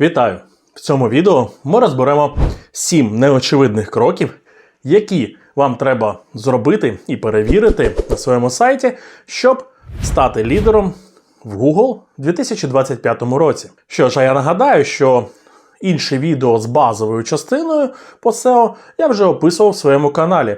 Вітаю! В цьому відео ми розберемо 7 неочевидних кроків, які вам треба зробити і перевірити на своєму сайті, щоб стати лідером в Google у 2025 році. Що ж, а я нагадаю, що інше відео з базовою частиною по SEO я вже описував в своєму каналі.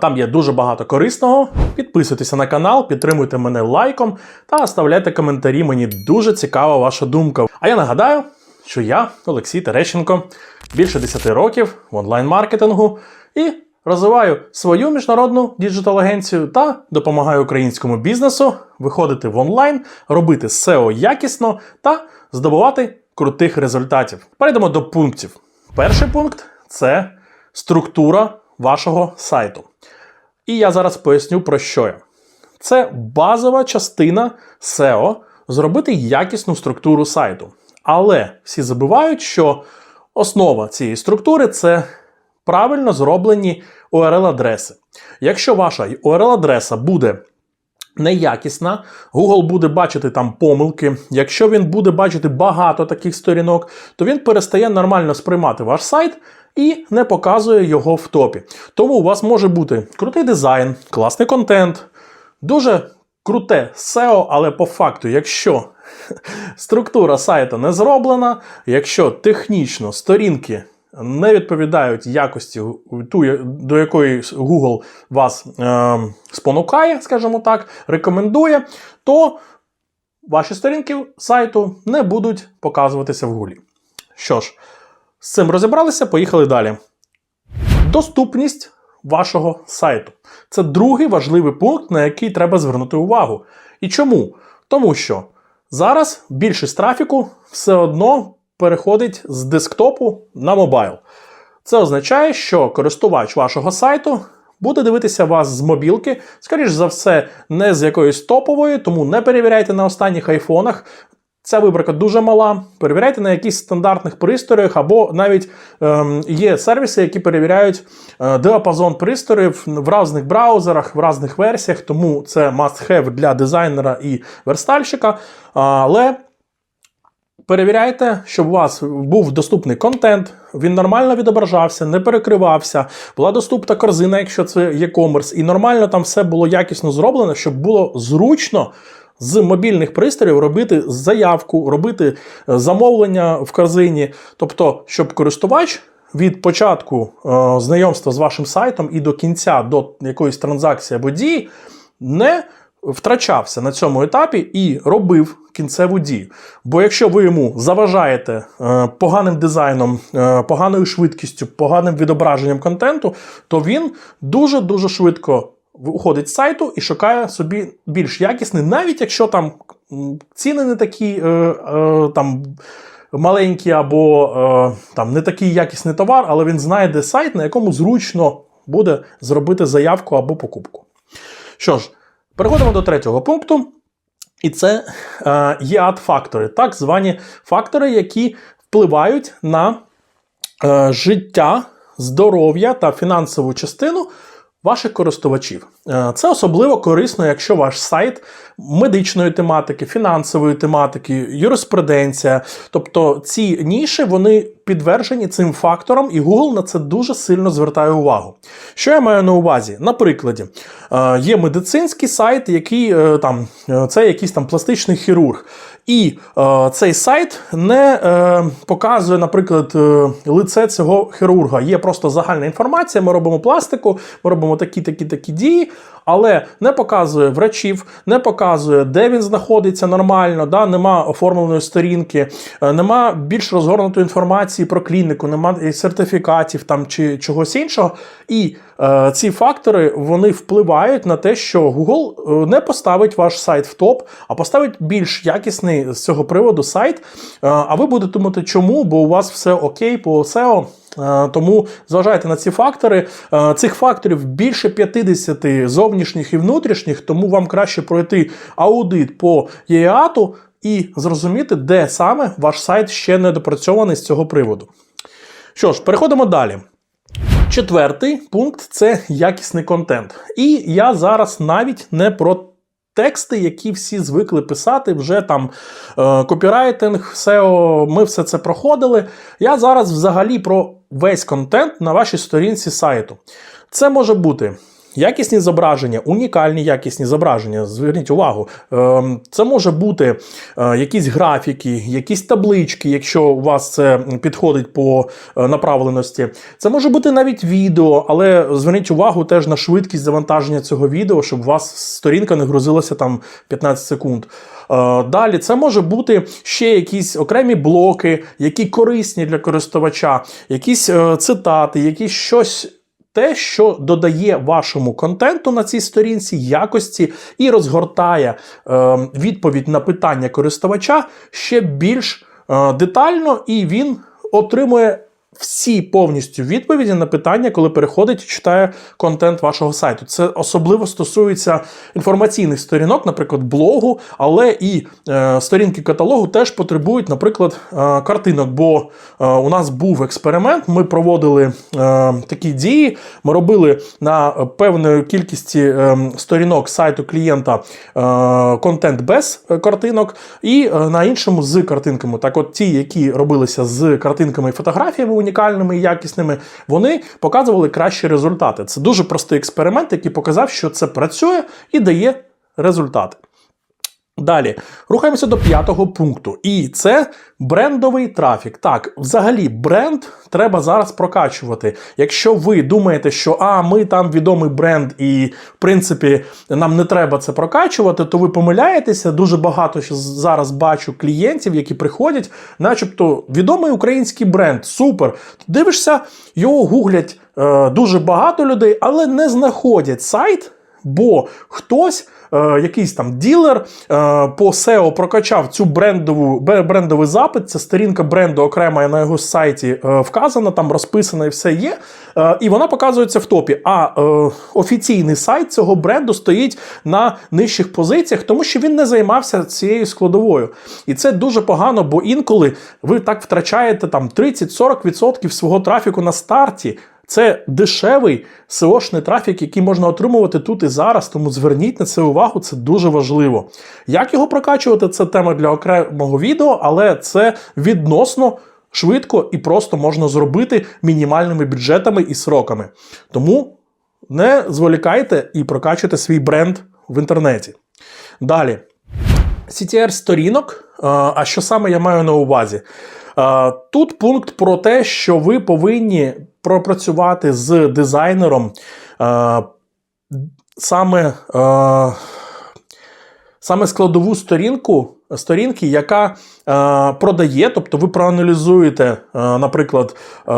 Там є дуже багато корисного. Підписуйтеся на канал, підтримуйте мене лайком та оставляйте коментарі. Мені дуже цікава ваша думка. А я нагадаю, що я, Олексій Терещенко, більше 10 років в онлайн-маркетингу і розвиваю свою міжнародну діджитал-агенцію та допомагаю українському бізнесу виходити в онлайн, робити SEO якісно та здобувати крутих результатів. Перейдемо до пунктів. Перший пункт це структура вашого сайту. І я зараз поясню про що я. Це базова частина SEO зробити якісну структуру сайту. Але всі забувають, що основа цієї структури це правильно зроблені URL-адреси. Якщо ваша URL-адреса буде неякісна, Google буде бачити там помилки. Якщо він буде бачити багато таких сторінок, то він перестає нормально сприймати ваш сайт і не показує його в топі. Тому у вас може бути крутий дизайн, класний контент, дуже круте SEO, але по факту, якщо структура сайту не зроблена, якщо технічно сторінки не відповідають якості ту, до якої Google вас е, спонукає, скажімо так, рекомендує, то ваші сторінки сайту не будуть показуватися в Google. Що ж, з цим розібралися, поїхали далі. Доступність вашого сайту. Це другий важливий пункт, на який треба звернути увагу. І чому? Тому що зараз більшість трафіку все одно переходить з десктопу на мобайл. Це означає, що користувач вашого сайту буде дивитися вас з мобілки, скоріш за все, не з якоїсь топової, тому не перевіряйте на останніх айфонах. Ця виборка дуже мала. Перевіряйте на якихось стандартних пристроях, або навіть ем, є сервіси, які перевіряють е, діапазон пристроїв в різних браузерах, в різних версіях, тому це must-have для дизайнера і верстальщика. Але Перевіряйте, щоб у вас був доступний контент, він нормально відображався, не перекривався, була доступна корзина, якщо це e-commerce, і нормально там все було якісно зроблено, щоб було зручно з мобільних пристроїв робити заявку, робити е, замовлення в корзині. Тобто, щоб користувач від початку е, знайомства з вашим сайтом і до кінця до якоїсь транзакції або дії не втрачався на цьому етапі і робив кінцеву дію. Бо якщо ви йому заважаєте е, поганим дизайном, е, поганою швидкістю, поганим відображенням контенту, то він дуже-дуже швидко уходить з сайту і шукає собі більш якісний, навіть якщо там ціни не такі е, е, там. Маленькі або е, там не такий якісний товар, але він знайде сайт, на якому зручно буде зробити заявку або покупку. Що ж, переходимо до третього пункту. І це е, є ад-фактори, так звані фактори, які впливають на е, життя, здоров'я та фінансову частину ваших користувачів. Е, це особливо корисно, якщо ваш сайт медичної тематики, фінансової тематики, юриспруденція. Тобто ці ніші вони підтверджені цим фактором, і Google на це дуже сильно звертає увагу. Що я маю на увазі? На прикладі, е, є медицинський сайт, який е, там це якийсь там пластичний хірург. І е, цей сайт не е, показує, наприклад, е, лице цього хірурга. Є просто загальна інформація. Ми робимо пластику, ми робимо такі, такі, такі дії, але не показує врачів, не показує, де він знаходиться нормально, да, нема оформленої сторінки, е, нема більш розгорнутої інформації про клініку, нема сертифікатів там чи чогось іншого. І е, ці фактори вони впливають на те, що Google е, не поставить ваш сайт в топ, а поставить більш якісний з цього приводу сайт. Е, а ви будете думати, чому? Бо у вас все окей по SEO. Е, тому зважайте на ці фактори. Е, цих факторів більше 50 зовнішніх і внутрішніх, тому вам краще пройти аудит по ЄАТу і зрозуміти, де саме ваш сайт ще не допрацьований з цього приводу. Що ж, переходимо далі. Четвертий пункт це якісний контент. І я зараз навіть не про тексти, які всі звикли писати, вже там е, копірайтинг, SEO, ми все це проходили. Я зараз взагалі про весь контент на вашій сторінці сайту. Це може бути. Якісні зображення, унікальні якісні зображення. Зверніть увагу, Ем, це може бути е, якісь графіки, якісь таблички, якщо у вас це підходить по е, направленості. Це може бути навіть відео, але зверніть увагу теж на швидкість завантаження цього відео, щоб у вас сторінка не грузилася там 15 секунд. Е, Далі це може бути ще якісь окремі блоки, які корисні для користувача, якісь цитати, якісь щось. Те, що додає вашому контенту на цій сторінці якості і розгортає е, відповідь на питання користувача ще більш е, детально, і він отримує всі повністю відповіді на питання, коли переходить і читає контент вашого сайту. Це особливо стосується інформаційних сторінок, наприклад, блогу, але і е, сторінки каталогу теж потребують, наприклад, е, картинок. Бо е, у нас був експеримент, ми проводили е, такі дії. Ми робили на певної кількості е, сторінок сайту клієнта е, контент без е, картинок, і е, на іншому з картинками. Так, от ті, які робилися з картинками і фотографіями унікальними і якісними, вони показували кращі результати. Це дуже простий експеримент, який показав, що це працює і дає результати. Далі рухаємося до п'ятого пункту, і це брендовий трафік. Так, взагалі, бренд треба зараз прокачувати. Якщо ви думаєте, що а ми там відомий бренд, і в принципі нам не треба це прокачувати, то ви помиляєтеся. Дуже багато зараз бачу клієнтів, які приходять, начебто відомий український бренд. Супер. Дивишся, його гуглять е, дуже багато людей, але не знаходять сайт. Бо хтось, е, якийсь там ділер е, по SEO прокачав цю брендову брендовий запит. Це сторінка бренду окрема на його сайті е, вказана, там розписана і все є. Е, і вона показується в топі. А е, офіційний сайт цього бренду стоїть на нижчих позиціях, тому що він не займався цією складовою. І це дуже погано, бо інколи ви так втрачаєте там 30-40% свого трафіку на старті. Це дешевий SEO-шний трафік, який можна отримувати тут і зараз, тому зверніть на це увагу, це дуже важливо. Як його прокачувати, це тема для окремого відео, але це відносно швидко і просто можна зробити мінімальними бюджетами і сроками. Тому не зволікайте і прокачуйте свій бренд в інтернеті. Далі. CTR сторінок. Е, А що саме я маю на увазі? Е, Тут пункт про те, що ви повинні пропрацювати з дизайнером е, саме, е, саме складову сторінку. Сторінки, яка е, продає, тобто ви проаналізуєте, е, наприклад, е,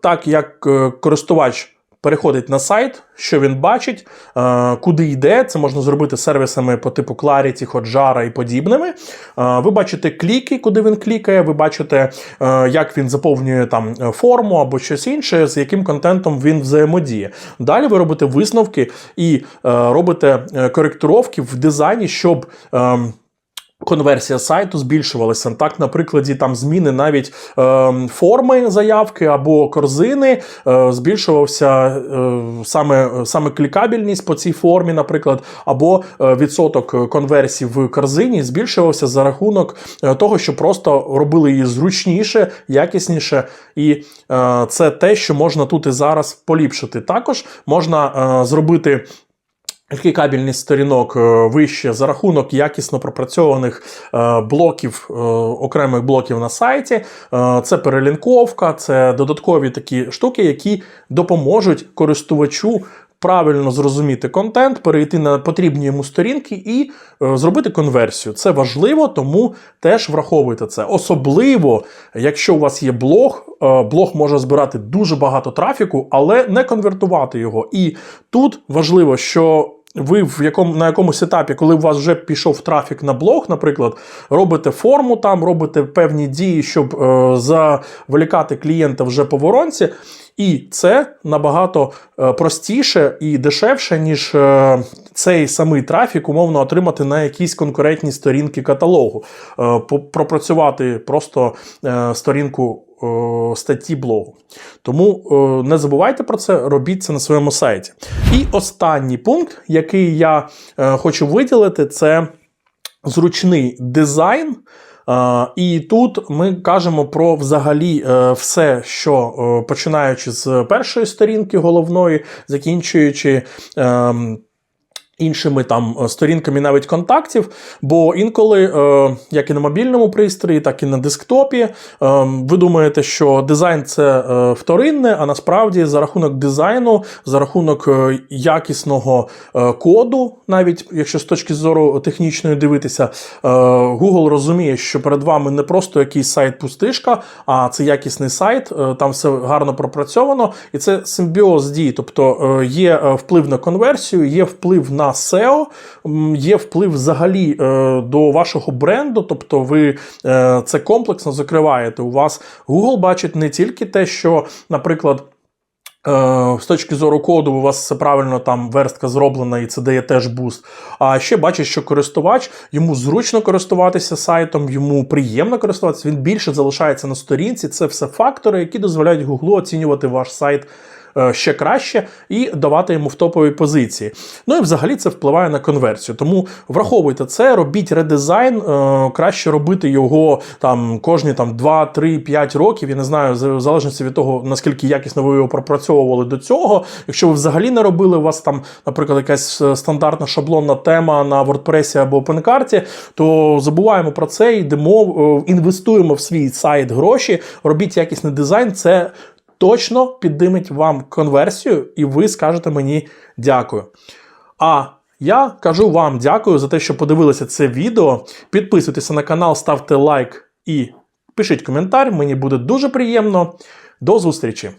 так як користувач переходить на сайт, що він бачить, е, куди йде. Це можна зробити сервісами по типу Clarity, Hotjar і подібними. Е, ви бачите кліки, куди він клікає, ви бачите, е, як він заповнює там форму або щось інше, з яким контентом він взаємодіє. Далі ви робите висновки і робите коректировки в дизайні, щоб. Конверсія сайту збільшувалася. Так, на прикладі там зміни навіть е, форми заявки або корзини, е, збільшувався е, саме, саме клікабельність по цій формі, наприклад, або е, відсоток конверсій в корзині збільшувався за рахунок е, того, що просто робили її зручніше, якісніше, і е, це те, що можна тут і зараз поліпшити. Також можна е, зробити. Клікабельність сторінок е, вище за рахунок якісно пропрацьованих е, блоків, е, окремих блоків на сайті. Це перелінковка, це додаткові такі штуки, які допоможуть користувачу. Правильно зрозуміти контент, перейти на потрібні йому сторінки і зробити конверсію. Це важливо, тому теж враховуйте це. Особливо, якщо у вас є блог, блог може збирати дуже багато трафіку, але не конвертувати його. І тут важливо, що ви в якому на якомусь етапі, коли у вас вже пішов трафік на блог, наприклад, робите форму там, робите певні дії, щоб е, заволікати клієнта вже по воронці. І це набагато е, простіше і дешевше, ніж е, цей самий трафік умовно отримати на якісь конкурентні сторінки каталогу. Е, пропрацювати просто е, сторінку е, статті блогу. Тому е, не забувайте про це, робіть це на своєму сайті. І останній пункт, який я е, хочу виділити, це зручний дизайн. І тут ми кажемо про взагалі все, що починаючи з першої сторінки головної, закінчуючи. ем, Іншими там е, сторінками навіть контактів, бо інколи, е, як і на мобільному пристрої, так і на десктопі, е, ви думаєте, що дизайн це е, вторинне, а насправді за рахунок дизайну, за рахунок е, якісного е, коду, навіть якщо з точки зору технічної дивитися, е, Google розуміє, що перед вами не просто якийсь сайт пустишка, а це якісний сайт, е, там все гарно пропрацьовано, і це симбіоз дій. Тобто е, є е, вплив на конверсію, є вплив на SEO, є вплив взагалі е, до вашого бренду. Тобто, ви е, це комплексно закриваєте. У вас Google бачить не тільки те, що, наприклад. Е, З точки зору коду, у вас все правильно там верстка зроблена, і це дає теж буст. А ще бачить, що користувач йому зручно користуватися сайтом, йому приємно користуватися, він більше залишається на сторінці. Це все фактори, які дозволяють Google оцінювати ваш сайт ще краще і давати йому в топові позиції. Ну і взагалі це впливає на конверсію. Тому враховуйте це, робіть редизайн, е, краще робити його там кожні там 2, 3, 5 років. Я не знаю, в залежності від того, наскільки якісно ви його пропрацьовували до цього. Якщо ви взагалі не робили, у вас там, наприклад, якась е, стандартна шаблонна тема на WordPress або OpenCart, то забуваємо про це, йдемо, е, інвестуємо в свій сайт гроші, робіть якісний дизайн. Це точно піддимить вам конверсію, і ви скажете мені дякую. А я кажу вам дякую за те, що подивилися це відео. Підписуйтеся на канал, ставте лайк і пишіть коментар. Мені буде дуже приємно. До зустрічі!